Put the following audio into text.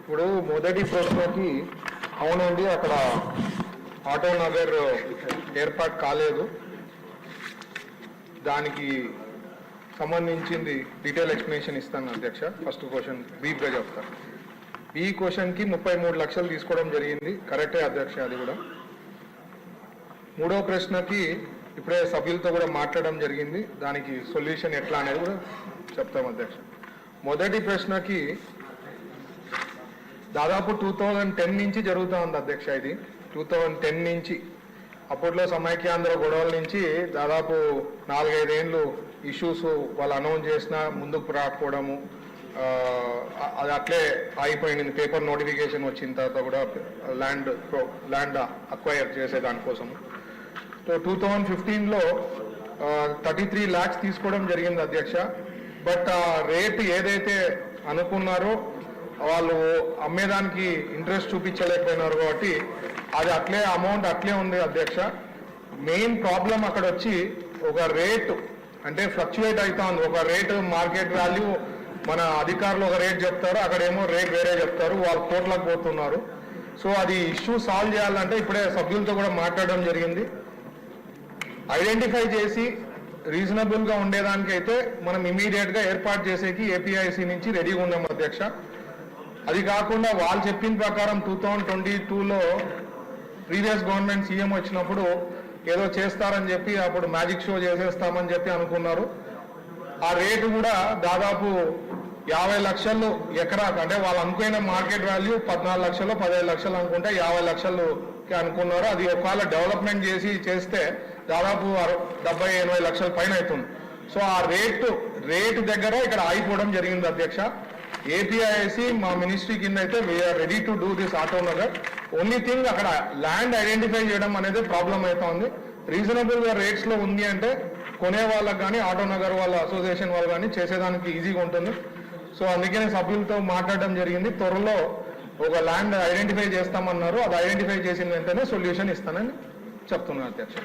ఇప్పుడు మొదటి ప్రశ్నకి అవునండి అక్కడ ఆటో నగర్ ఏర్పాటు కాలేదు. దానికి సంబంధించింది డీటెయిల్ ఎక్స్ప్లెనేషన్ ఇస్తాను అధ్యక్ష. ఫస్ట్ క్వశ్చన్ బ్రీఫ్గా చెప్తాను ఈ క్వశ్చన్కి ముప్పై మూడు లక్షలు తీసుకోవడం జరిగింది. కరెక్టే అధ్యక్ష అది కూడా. మూడో ప్రశ్నకి ఇప్పుడే సభ్యులతో కూడా మాట్లాడడం జరిగింది. దానికి సొల్యూషన్ ఎట్లా అనేది కూడా చెప్తాం అధ్యక్ష. మొదటి ప్రశ్నకి దాదాపు టూ థౌజండ్ టెన్ నుంచి జరుగుతూ ఉంది అధ్యక్ష ఇది. టూ థౌజండ్ టెన్ నుంచి అప్పట్లో సమైక్యాంధ్ర గొడవల నుంచి దాదాపు నాలుగైదేళ్ళు ఇష్యూస్ వాళ్ళు అనౌన్స్ చేసిన ముందుకు రాకపోవడము అది అట్లే ఆగిపోయింది. పేపర్ నోటిఫికేషన్ వచ్చిన తర్వాత కూడా ల్యాండ్ ల్యాండ్ అక్వైర్ చేసే దానికోసము సో టూ థౌజండ్ ఫిఫ్టీన్లో థర్టీ త్రీ ల్యాక్స్ తీసుకోవడం జరిగింది అధ్యక్ష. బట్ ఆ రేట్ ఏదైతే అనుకున్నారో వాళ్ళు అమ్మేదానికి ఇంట్రెస్ట్ చూపించలేకపోయినారు కాబట్టి అది అట్లే అమౌంట్ అట్లే ఉంది అధ్యక్ష. మెయిన్ ప్రాబ్లం అక్కడ వచ్చి ఒక రేటు అంటే ఫ్లక్చువేట్ అవుతా ఉంది ఒక రేటు మార్కెట్ వాల్యూ మన అధికారులు ఒక రేట్ చెప్తారు అక్కడేమో రేట్ వేరే చెప్తారు వాళ్ళు కోట్లకు పోతున్నారు. సో అది ఇష్యూ సాల్వ్ చేయాలంటే ఇప్పుడే సభ్యులతో కూడా మాట్లాడడం జరిగింది. ఐడెంటిఫై చేసి రీజనబుల్గా ఉండేదానికైతే మనం ఇమీడియట్గా ఏర్పాటు చేసేకి ఏపీఐసి నుంచి రెడీగా ఉన్నాం అధ్యక్ష. అది కాకుండా వాళ్ళు చెప్పిన ప్రకారం టూ థౌజండ్ ట్వంటీ టూలో ప్రీవియస్ గవర్నమెంట్ సీఎం వచ్చినప్పుడు ఏదో చేస్తారని చెప్పి అప్పుడు మ్యాజిక్ షో చేసేస్తామని చెప్పి అనుకున్నారు. ఆ రేటు కూడా దాదాపు యాభై లక్షలు ఎకరాకు అంటే వాళ్ళు అనుకున్న మార్కెట్ వాల్యూ పద్నాలుగు లక్షలు పదిహేను లక్షలు అనుకుంటే యాభై లక్షలు అనుకున్నారు. అది ఒకవేళ డెవలప్మెంట్ చేసి చేస్తే దాదాపు డెబ్బై ఎనభై లక్షల పైన అవుతుంది. సో ఆ రేటు రేటు దగ్గర ఇక్కడ ఆగిపోవడం జరిగింది అధ్యక్ష. ఏపీఐసి మా మినిస్ట్రీ కింద అయితే we are ready to do this Auto Nagar only thing అక్కడ ల్యాండ్ ఐడెంటిఫై చేయడం అనేది ప్రాబ్లం అవుతోంది. రీజనబుల్గా రేట్స్లో ఉంది అంటే కొనే వాళ్ళకి కానీ ఆటో నగర్ వాళ్ళ అసోసియేషన్ వాళ్ళు కానీ చేసేదానికి ఈజీగా ఉంటుంది. సో అందుకనే సభ్యులతో మాట్లాడడం జరిగింది. త్వరలో ఒక ల్యాండ్ ఐడెంటిఫై చేస్తామన్నారు. అది ఐడెంటిఫై చేసిన వెంటనే సొల్యూషన్ ఇస్తానని చెప్తున్నాను అధ్యక్ష.